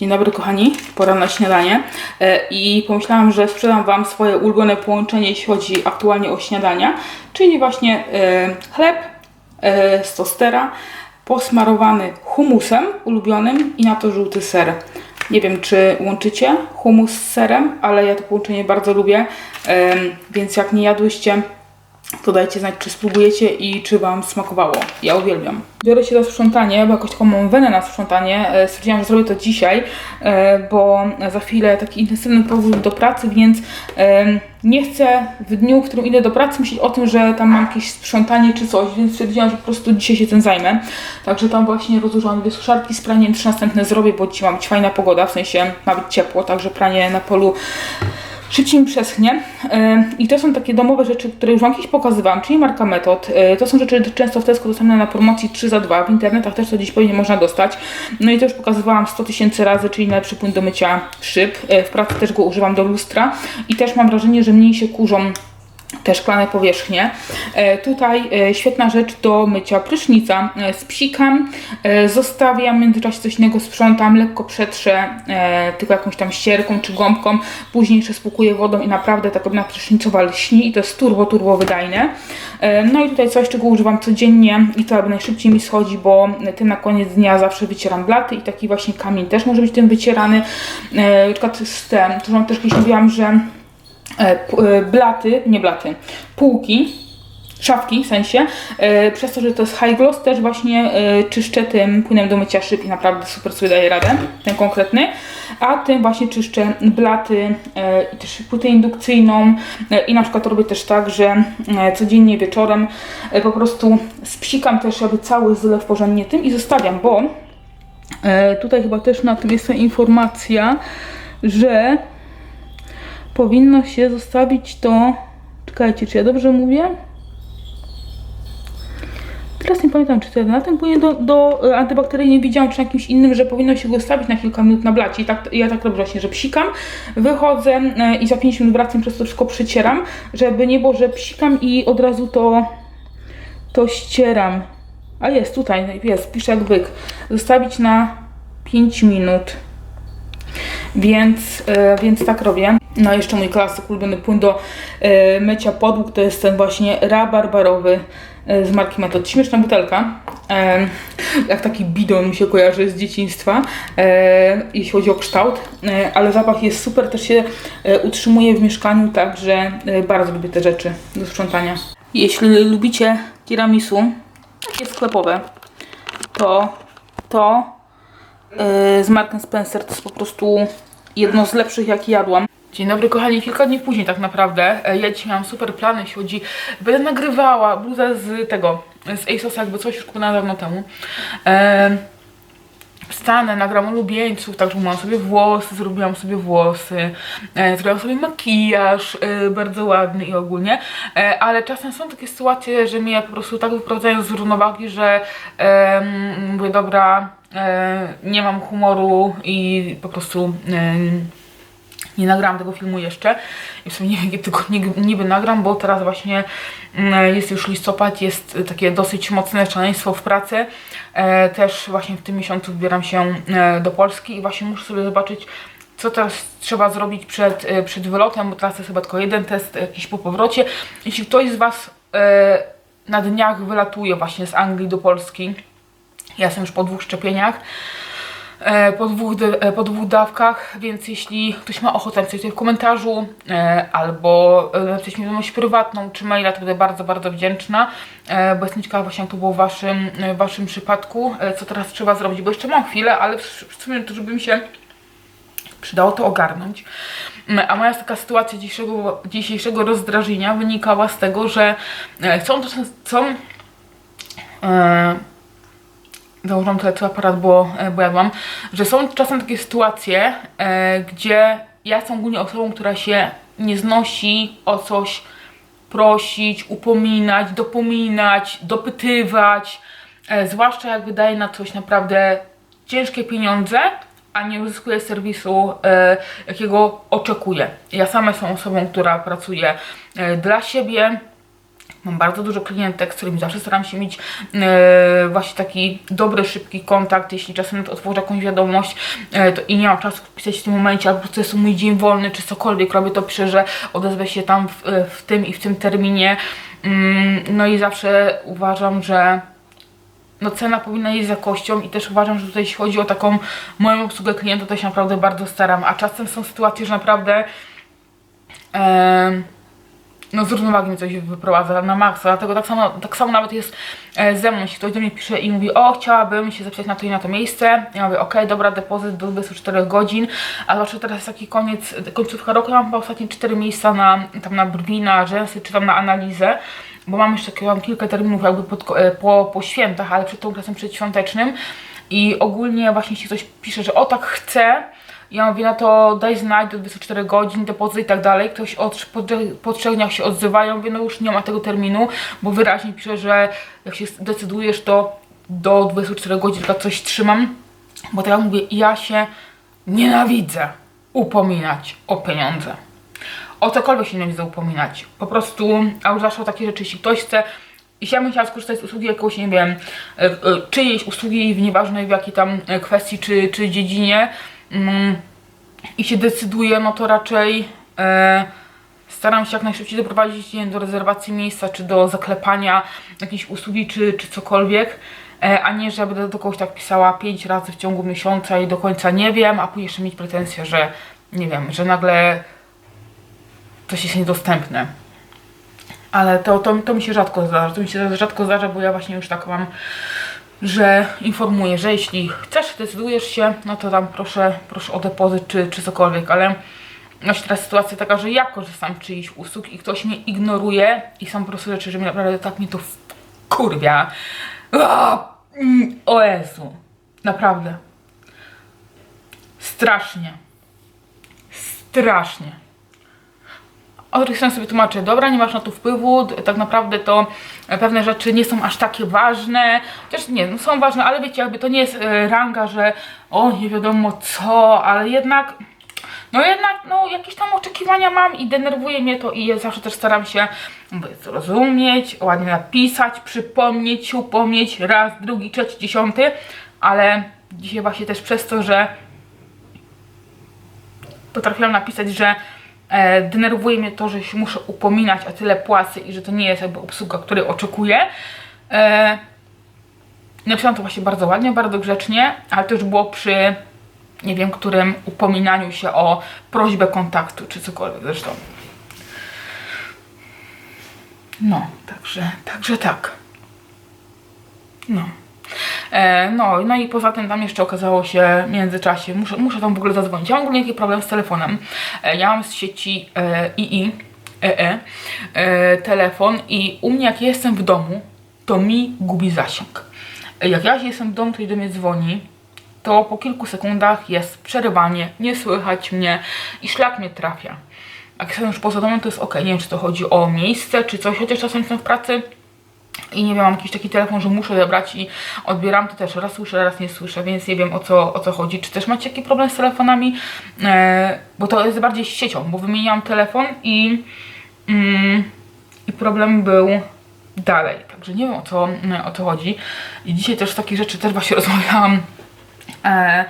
Dzień dobry kochani, pora na śniadanie. E, i pomyślałam, że sprzedam Wam swoje ulubione połączenie, jeśli chodzi aktualnie o śniadania, czyli właśnie e, chleb e, z tostera posmarowany humusem ulubionym i na to żółty ser. Nie wiem, czy łączycie humus z serem, ale ja to połączenie bardzo lubię, więc jak nie jadłyście, to dajcie znać, czy spróbujecie i czy Wam smakowało. Ja uwielbiam. Biorę się za sprzątanie, bo jakoś taką mam wenę na sprzątanie. E, Stwierdziłam, że zrobię to dzisiaj, e, bo za chwilę taki intensywny powrót do pracy, więc e, nie chcę w dniu, w którym idę do pracy myśleć o tym, że tam mam jakieś sprzątanie czy coś, więc stwierdziłam, że po prostu dzisiaj się tym zajmę. Także tam właśnie rozłożyłam dwie suszarki z praniem, trzy następne zrobię, bo dzisiaj ma być fajna pogoda, w sensie ma być ciepło, także pranie na polu szybciej mi przeschnie. Yy, I to są takie domowe rzeczy, które już Wam kiedyś pokazywałam, czyli marka Metod. Yy, To są rzeczy często w Tesco dostępne na promocji 3 za 2. W internetach też to dziś pewnie można dostać. No i to już pokazywałam 100 tysięcy razy, czyli najlepszy płyn do mycia szyb. Yy, W pracy też go używam do lustra i też mam wrażenie, że mniej się kurzą te szklane powierzchnie. E, tutaj e, świetna rzecz do mycia prysznica. Spsikam, e, zostawiam, w międzyczasie coś innego sprzątam, lekko przetrzę tylko jakąś tam ścierką czy gąbką, później jeszcze spłukuję wodą i naprawdę ta kabina prysznicowa lśni i to jest turbo, turbo wydajne. No i tutaj coś, czego używam codziennie i to jakby najszybciej mi schodzi, bo tym na koniec dnia zawsze wycieram blaty i taki właśnie kamień też może być tym wycierany. Na przykład z tym, to też kiedyś mówiłam, że blaty, nie blaty, półki, szafki w sensie, e, przez to, że to jest high gloss, też właśnie e, czyszczę tym płynem do mycia szyb i naprawdę super sobie daje radę, ten konkretny, a tym właśnie czyszczę blaty e, i też płytę indukcyjną e, i na przykład robię też tak, że e, codziennie wieczorem e, po prostu spsikam też jakby cały zlew porządnie tym i zostawiam, bo e, tutaj chyba też na tym jest ta informacja, że powinno się zostawić to. Czekajcie, czy ja dobrze mówię? Teraz nie pamiętam, czy to na tym płynie do, do e, antybakteryjnie widziałam, czy na jakimś innym, że powinno się go stawić na kilka minut na blacie. I tak, ja tak robię właśnie, że psikam, wychodzę e, i za 5 minut wracam, przez to wszystko przycieram, żeby nie było, że psikam i od razu to, to ścieram. A jest tutaj, jest, pisze jak byk. Zostawić na 5 minut. Więc, e, więc tak robię. No jeszcze mój klasyk, ulubiony płyn do e, mycia podłóg to jest ten właśnie rabarbarowy e, z marki Metod. Śmieszna butelka. E, jak taki bidon mi się kojarzy z dzieciństwa, e, jeśli chodzi o kształt, e, ale zapach jest super, też się e, utrzymuje w mieszkaniu, także e, bardzo lubię te rzeczy do sprzątania. Jeśli lubicie tiramisu, takie sklepowe, to to Yy, z Markiem Spencer. To jest po prostu jedno z lepszych, jakie jadłam. Dzień dobry kochani, kilka dni później tak naprawdę. E, Ja dzisiaj mam super plany, jeśli chodzi... Będę nagrywała bluzę z tego, z ASOSa, jakby coś już kupowałam dawno temu. E, Wstanę, nagram ulubieńców, także umyłam sobie włosy, zrobiłam sobie włosy, e, zrobiłam sobie makijaż e, bardzo ładny i ogólnie, e, ale czasem są takie sytuacje, że mnie po prostu tak wyprowadzają z równowagi, że e, mówię, dobra, e, nie mam humoru i po prostu e, nie nagrałam tego filmu jeszcze i w sumie nie wiem, kiedy niby, nagram, bo teraz właśnie mm, jest już listopad, jest takie dosyć mocne szaleństwo w pracy. E, też właśnie w tym miesiącu wybieram się e, do Polski i właśnie muszę sobie zobaczyć, co teraz trzeba zrobić przed, e, przed wylotem, bo teraz jest chyba tylko jeden test jakiś po powrocie. Jeśli ktoś z Was na dniach wylatuje właśnie z Anglii do Polski, ja jestem już po dwóch szczepieniach, po dwóch, e, po dwóch dawkach, więc jeśli ktoś ma ochotę napisać tutaj w komentarzu e, albo e, napisać mi wiadomość prywatną czy maila, to będę bardzo, bardzo wdzięczna, e, bo jestem ciekawa właśnie jak to było w waszym, e, w waszym przypadku, e, co teraz trzeba zrobić, bo jeszcze mam chwilę, ale w, sumie to, żeby mi się przydało to ogarnąć. Mm, A moja taka sytuacja dzisiejszego, dzisiejszego rozdrażnienia wynikała z tego, że e, są, są e, założyłam tutaj cały aparat, bo, e, bo jadłam, że są czasem takie sytuacje, e, gdzie ja jestem ogólnie osobą, która się nie znosi o coś prosić, upominać, dopominać, dopytywać, e, zwłaszcza jak wydaje na coś naprawdę ciężkie pieniądze, a nie uzyskuje serwisu, e, jakiego oczekuje. Ja sama jestem osobą, która pracuje e, dla siebie, Mam bardzo dużo klientek, z którymi zawsze staram się mieć e, właśnie taki dobry, szybki kontakt. Jeśli czasem otworzę jakąś wiadomość e, to i nie mam czasu wpisać w tym momencie, albo prostu jest to mój dzień wolny, czy cokolwiek robię, to piszę, że odezwę się tam w, e, w tym i w tym terminie. Mm, no i zawsze uważam, że no cena powinna iść z jakością i też uważam, że tutaj jeśli chodzi o taką moją obsługę klienta, to się naprawdę bardzo staram, a czasem są sytuacje, że naprawdę no z równowagi mnie coś wyprowadza na maksa, dlatego tak samo, tak samo nawet jest e, ze mną, jeśli ktoś do mnie pisze i mówi, o chciałabym się zapisać na to i na to miejsce, ja mówię, ok, dobra, depozyt do 24 godzin, a zwłaszcza teraz jest taki koniec, końcówka roku, ja mam ostatnie 4 miejsca na, tam na brwi, na rzęsy, czy tam na analizę, bo mam jeszcze mam kilka terminów jakby pod, e, po, po świętach, ale przed tą okresem przedświątecznym i ogólnie właśnie jeśli ktoś pisze, że o tak chce, ja mówię na to daj znać do 24 godzin, depozyt i tak dalej. Ktoś od, po, po trzech dniach się odzywają, mówię no już nie ma tego terminu, bo wyraźnie pisze, że jak się zdecydujesz to do 24 godzin tylko coś trzymam. Bo tak jak mówię, ja się nienawidzę upominać o pieniądze. O cokolwiek się nienawidzę upominać. Po prostu, a już zawsze o takie rzeczy, jeśli ktoś chce jeśli ja bym chciała skorzystać z usługi jakoś, nie wiem, e, e, czyjejś usługi, w nieważnej w jakiej tam e, kwestii czy, czy dziedzinie i się decyduje, no to raczej e, staram się jak najszybciej doprowadzić nie do rezerwacji miejsca, czy do zaklepania jakiejś usługi, czy, czy cokolwiek, e, a nie, że będę do kogoś tak pisała pięć razy w ciągu miesiąca i do końca nie wiem, a później jeszcze mieć pretensję, że nie wiem, że nagle coś jest niedostępne. Ale to, to, to mi się rzadko zdarza. To mi się rzadko zdarza, bo ja właśnie już tak mam, że informuję, że jeśli chcesz, decydujesz się, no to tam proszę, proszę o depozyt czy, czy cokolwiek, ale właśnie teraz sytuacja taka, że ja korzystam z czyichś usług i ktoś mnie ignoruje i są po prostu rzeczy, że mi naprawdę tak mnie to kurwia. O Jezu. Naprawdę. Strasznie. Strasznie. Strony sobie tłumaczę, dobra, nie masz na to wpływu, tak naprawdę to e, pewne rzeczy nie są aż takie ważne, chociaż nie, no są ważne, ale wiecie, jakby to nie jest e, ranga, że o, nie wiadomo co, ale jednak, no jednak, no jakieś tam oczekiwania mam i denerwuje mnie to i ja zawsze też staram się zrozumieć, ładnie napisać, przypomnieć, upomnieć, raz, drugi, trzeci, dziesiąty, ale dzisiaj właśnie też przez to, że potrafiłam napisać, że denerwuje mnie to, że się muszę upominać o tyle płacy i że to nie jest jakby obsługa, której oczekuję. E, napisałam to właśnie bardzo ładnie, bardzo grzecznie, ale to już było przy nie wiem, którym upominaniu się o prośbę kontaktu, czy cokolwiek zresztą. No, także, także tak. No. E, no, no i poza tym tam jeszcze okazało się w międzyczasie, muszę, muszę tam w ogóle zadzwonić. Ja mam ogólnie jakiś problem z telefonem. E, ja mam z sieci e, II, EE, telefon i u mnie jak ja jestem w domu, to mi gubi zasięg. Jak ja jestem w domu, ktoś do mnie dzwoni, to po kilku sekundach jest przerywanie, nie słychać mnie i szlak mnie trafia. Jak jestem już poza domem, to jest ok. Nie wiem, czy to chodzi o miejsce, czy coś, chociaż czasem jestem w pracy i nie wiem, mam jakiś taki telefon, że muszę odebrać i odbieram, to też raz słyszę, raz nie słyszę, więc nie wiem o co, o co chodzi. Czy też macie jakiś problem z telefonami? E, bo to jest bardziej z siecią, bo wymieniłam telefon i, mm, i problem był dalej. Także nie wiem o co, o co chodzi. I dzisiaj też z takich rzeczy też właśnie rozmawiałam e,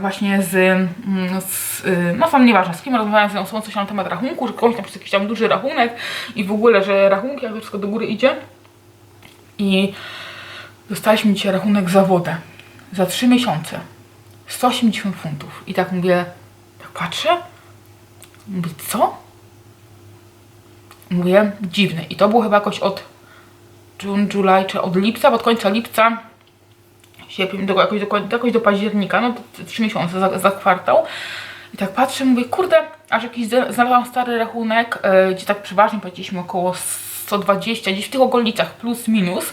właśnie z, mm, z y, no tam nieważne, z kim rozmawiałam z nią, są coś na temat rachunku, że komuś tam jest jakiś tam duży rachunek i w ogóle, że rachunki, jak to wszystko do góry idzie. I dostaliśmy dzisiaj rachunek za wodę. Za 3 miesiące. 180 funtów. I tak mówię, tak patrzę, mówię, co? Mówię, dziwne. I to było chyba jakoś od June, July, czy od lipca, od końca lipca sierpień, do, jakoś, do, jakoś do października, no to trzy miesiące za, za kwartał. I tak patrzę, mówię, kurde, aż jakiś zna- znalazłam stary rachunek, e, gdzie tak przeważnie płaciliśmy około 120, gdzieś w tych okolicach, plus minus,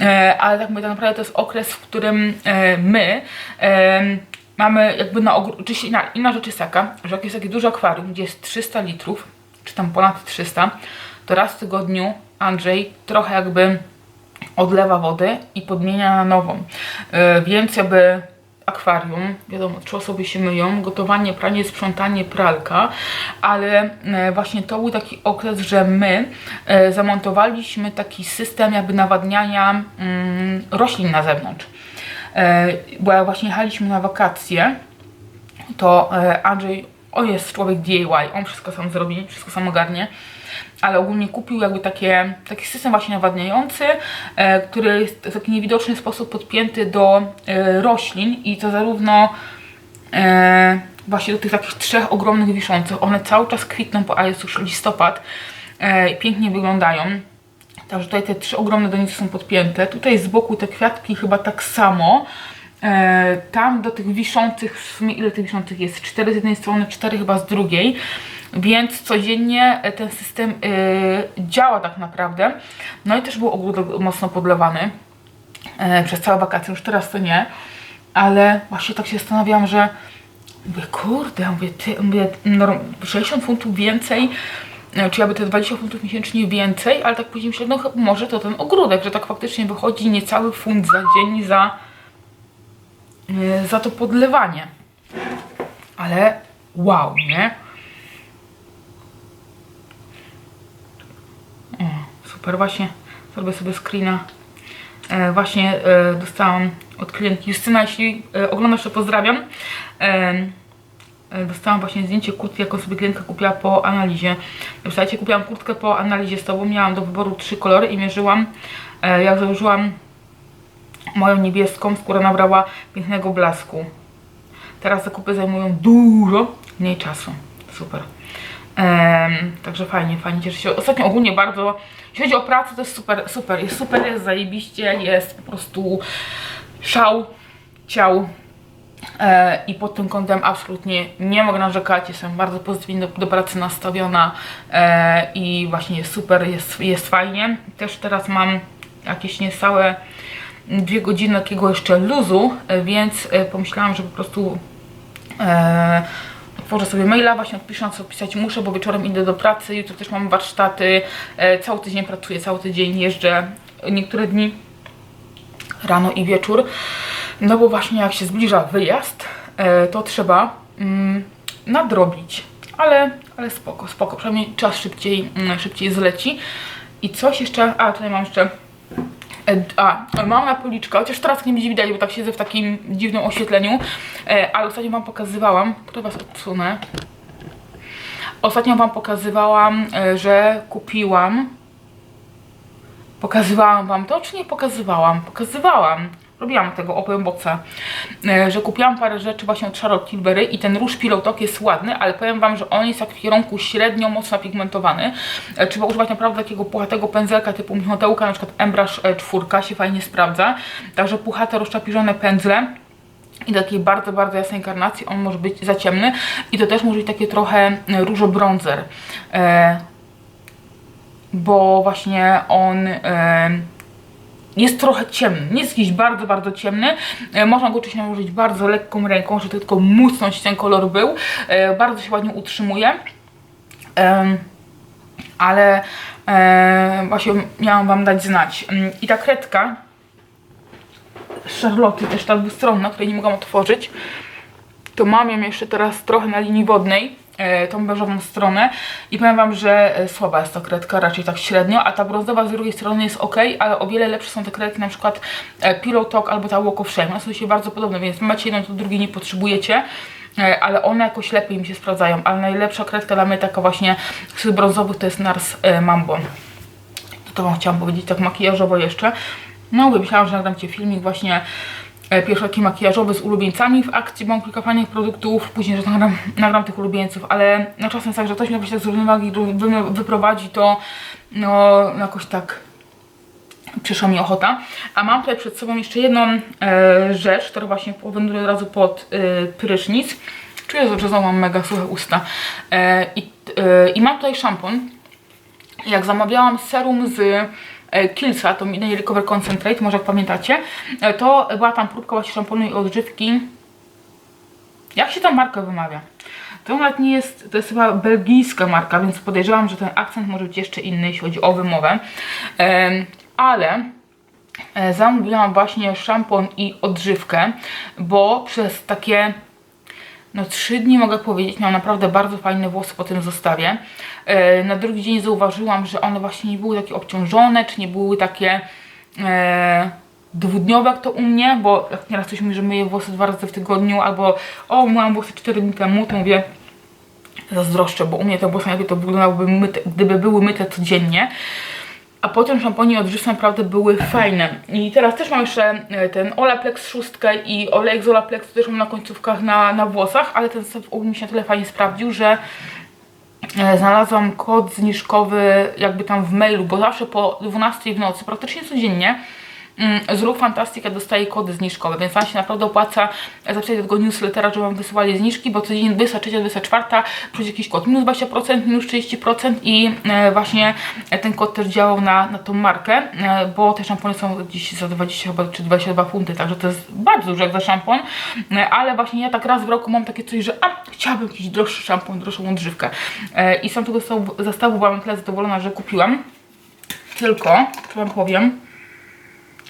e, ale tak mówię, tak naprawdę to jest okres, w którym e, my mamy jakby na się, inna, inna rzecz jest taka, że jak jest takie duże akwarium, gdzie jest 300 litrów, czy tam ponad 300, to raz w tygodniu Andrzej trochę jakby odlewa wodę i podmienia na nową. Yy, więc jakby akwarium, wiadomo, trzy osoby się myją, gotowanie, pranie, sprzątanie, pralka, ale e, właśnie to był taki okres, że my e, zamontowaliśmy taki system jakby nawadniania mm, roślin na zewnątrz. E, bo jak właśnie jechaliśmy na wakacje, to e, Andrzej, on jest człowiek DIY, on wszystko sam zrobi, wszystko sam ogarnie, ale ogólnie kupił jakby takie, taki system właśnie nawadniający, e, który jest w taki niewidoczny sposób podpięty do e, roślin i to zarówno e, właśnie do tych takich trzech ogromnych wiszących, one cały czas kwitną, bo a jest już listopad, i pięknie wyglądają. Także tutaj te trzy ogromne donice są podpięte. Tutaj z boku te kwiatki chyba tak samo. Tam do tych wiszących, w sumie ile tych wiszących jest? Cztery z jednej strony, cztery chyba z drugiej. Więc codziennie e, ten system e, działa tak naprawdę. No i też był ogródek mocno podlewany e, przez całe wakacje. Już teraz to nie. Ale właśnie tak się zastanawiałam, że mówię, kurde, mówię, ty, mówię, norm, 60 funtów więcej czy jakby te 20 funtów miesięcznie więcej, ale tak później myślę, no może to ten ogródek, że tak faktycznie wychodzi niecały funt za dzień za, za to podlewanie. Ale wow, nie? O, super, właśnie zrobię sobie screena. E, właśnie e, dostałam od klientki Justyna, jeśli e, oglądasz to pozdrawiam. E, e, dostałam właśnie zdjęcie kurtki, jaką sobie klientka kupiła po analizie. Słuchajcie, kupiłam kurtkę po analizie z tobą, miałam do wyboru trzy kolory i mierzyłam, e, jak założyłam moją niebieską, skóra nabrała pięknego blasku. Teraz zakupy zajmują dużo mniej czasu. Super. Także fajnie, fajnie, cieszę się. Ostatnio ogólnie bardzo, jeśli chodzi o pracę, to jest super, super, jest super, jest zajebiście, jest po prostu szał, ciał. E, I pod tym kątem absolutnie nie mogę narzekać, jestem bardzo pozytywnie do, do pracy nastawiona e, i właśnie jest super, jest, jest fajnie. Też teraz mam jakieś niecałe dwie godziny takiego jeszcze luzu, e, więc pomyślałam, że po prostu e, otworzę sobie maila, właśnie odpiszę, co pisać muszę, bo wieczorem idę do pracy, jutro też mam warsztaty, e, cały tydzień pracuję, cały tydzień jeżdżę, niektóre dni rano i wieczór, no bo właśnie jak się zbliża wyjazd, e, to trzeba mm, nadrobić, ale, ale spoko, spoko, przynajmniej czas szybciej, mm, szybciej zleci. I coś jeszcze, a tutaj mam jeszcze A, mam na policzka, chociaż teraz nie będzie widać, bo tak siedzę w takim dziwnym oświetleniu, e, ale ostatnio Wam pokazywałam, tutaj Was odsunę, ostatnio Wam pokazywałam, e, że kupiłam, pokazywałam Wam to, czy nie pokazywałam? Pokazywałam, robiłam tego boxa, e, że kupiłam parę rzeczy właśnie od Charlotte Tilbury i ten róż Pillow Talk jest ładny, ale powiem Wam, że on jest w kierunku średnio mocno pigmentowany. E, Trzeba używać naprawdę takiego puchatego pędzelka typu Michotełka, na przykład Embrace 4 się fajnie sprawdza. Także puchate, rozczapiżone pędzle i do takiej bardzo, bardzo jasnej karnacji on może być za ciemny i to też może być takie trochę e, różo-bronzer. E, bo właśnie on e, jest trochę ciemny, nie jest jakiś bardzo, bardzo ciemny. E, można go oczywiście nałożyć bardzo lekką ręką, żeby tylko musnąć ten kolor był. E, bardzo się ładnie utrzymuje. Em, ale e, właśnie miałam Wam dać znać. Mm, I ta kredka Charlotte, też ta dwustronna, której nie mogłam otworzyć, to mam ją jeszcze teraz trochę na linii wodnej, e, tą beżową stronę i powiem Wam, że e, słaba jest ta kredka, raczej tak średnio, a ta brązowa z drugiej strony jest ok, ale o wiele lepsze są te kredki, na przykład e, Pillow Talk albo ta Walk of Shame, one są się bardzo podobne, więc macie jedną, to drugiej nie potrzebujecie, e, ale one jakoś lepiej mi się sprawdzają, ale najlepsza kredka dla mnie taka właśnie z brązowych to jest Nars e, Mambo. To wam chciałam powiedzieć tak makijażowo jeszcze. No, bo myślałam, że nagram Ci filmik właśnie e, pierwszy taki makijażowy z ulubieńcami w akcji, bo mam kilka fajnych produktów, później, że nagram, nagram tych ulubieńców, ale no czasem tak, że ktoś mnie tak z równowagi wy- wyprowadzi, to no jakoś tak przyszła mi ochota. A mam tutaj przed sobą jeszcze jedną e, rzecz, którą właśnie powędruję od razu pod e, prysznic. Czuję, że znowu mam mega suche usta. E, i, e, I mam tutaj szampon. Jak zamawiałam serum z e, Killsa, to Midnight Recover Concentrate, może jak pamiętacie, e, to była tam próbka właśnie szamponu i odżywki. Jak się ta marka wymawia? To nawet nie jest, to jest chyba belgijska marka, więc podejrzewam, że ten akcent może być jeszcze inny, jeśli chodzi o wymowę. Em, ale e, zamówiłam właśnie szampon i odżywkę, bo przez takie no trzy dni mogę powiedzieć, miałam naprawdę bardzo fajne włosy po tym zestawie. E, Na drugi dzień zauważyłam, że one właśnie nie były takie obciążone, czy nie były takie e, dwudniowe jak to u mnie, bo jak nieraz ktoś mówi, że myję włosy dwa razy w tygodniu, albo o, myłam włosy 4 dni temu, to mówię zazdroszczę, bo u mnie te włosy jakby to wyglądałyby myte, gdyby były myte codziennie. A potem szamponie odżywcze naprawdę były fajne. I teraz też mam jeszcze e, ten Olaplex 6 i olejek z Olaplex też mam na końcówkach na, na włosach, ale ten zestaw mi się na tyle fajnie sprawdził, że e, znalazłam kod zniżkowy jakby tam w mailu, bo zawsze po 12 w nocy, praktycznie codziennie z Rób Fantastica dostaję kody zniżkowe, więc Wam się naprawdę opłaca zapisać do tego newslettera, żeby Wam wysyłali zniżki, bo codziennie 23, 24 przyjdzie jakiś kod minus 20%, minus 30% i e, właśnie ten kod też działał na, na tą markę, e, bo te szampony są dziś za 20 chyba, czy 22 funty, także to jest bardzo dużo jak za szampon, e, ale właśnie ja tak raz w roku mam takie coś, że a, chciałabym jakiś droższy szampon, droższą e, i z tamtego zestawu byłam tyle zadowolona, że kupiłam, tylko, co Wam powiem,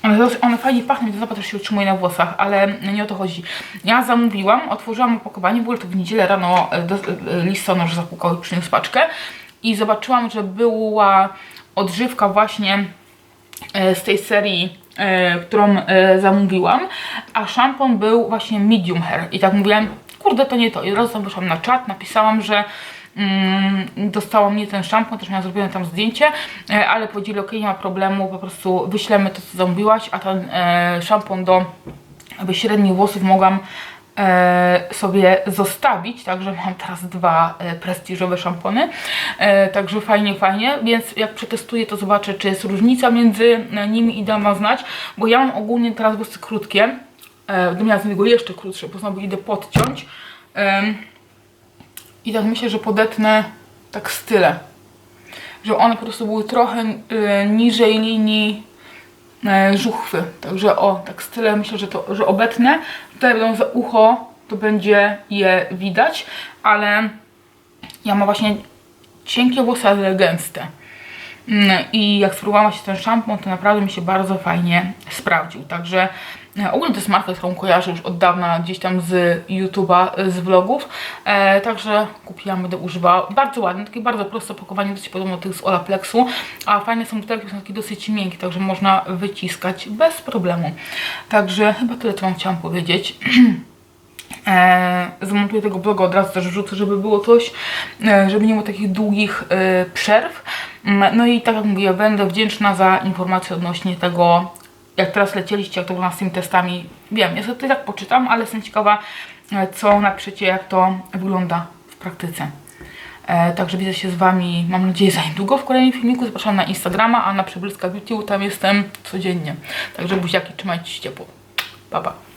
one, one fajnie pachną, to zapach też się utrzymuje na włosach, ale nie o to chodzi. Ja zamówiłam, otworzyłam opakowanie, w ogóle to w niedzielę rano e, e, listonosz zapukał i przyniósł paczkę. I zobaczyłam, że była odżywka właśnie e, z tej serii, którą zamówiłam, a szampon był właśnie medium hair. I tak mówiłam, kurde to nie to. I od razu wyszłam na czat, napisałam, że mm, dostała mnie ten szampon, też miałam zrobione tam zdjęcie, e, ale powiedzieli, ok, nie ma problemu, po prostu wyślemy to, co zamówiłaś, a ten e, szampon do aby średnich włosów mogłam e, sobie zostawić, także mam teraz dwa prestiżowe szampony, także fajnie, fajnie, więc jak przetestuję to zobaczę, czy jest różnica między nimi i dam znać, bo ja mam ogólnie teraz włosy krótkie, będę miała z niego jeszcze krótsze, bo znowu idę podciąć i tak myślę, że podetnę tak style, że one po prostu były trochę e, niżej linii e, żuchwy. Także o, tak z tyle myślę, że to, że obetnę. Tutaj będą za ucho, to będzie je widać, ale ja mam właśnie cienkie włosy, ale gęste. Mm, I jak spróbowałam się ten szampon, to naprawdę mi się bardzo fajnie sprawdził. Także ogólnie to jest marka, którą kojarzę już od dawna gdzieś tam z YouTube'a, e, z vlogów. E, także kupiłam, będę używała. Bardzo ładne, takie bardzo proste opakowanie, dosyć podobno do tych z Olaplexu. A fajne są butelki, są takie dosyć miękkie, także można wyciskać bez problemu. Także chyba tyle, co wam chciałam powiedzieć. E, zmontuję tego bloga od razu też wrzucę, żeby było coś, e, żeby nie było takich długich e, przerw. Mm, No i tak jak mówię, będę wdzięczna za informacje odnośnie tego, jak teraz lecieliście, jak to było z tymi testami. Wiem, ja sobie tak poczytam, ale jestem ciekawa, e, co napiszecie, jak to wygląda w praktyce. E, także widzę się z Wami, mam nadzieję, za niedługo w kolejnym filmiku. Zapraszam na Instagrama, a na Przebylska Beauty, tam jestem codziennie. Także buziaki, trzymajcie się ciepło. Pa, pa.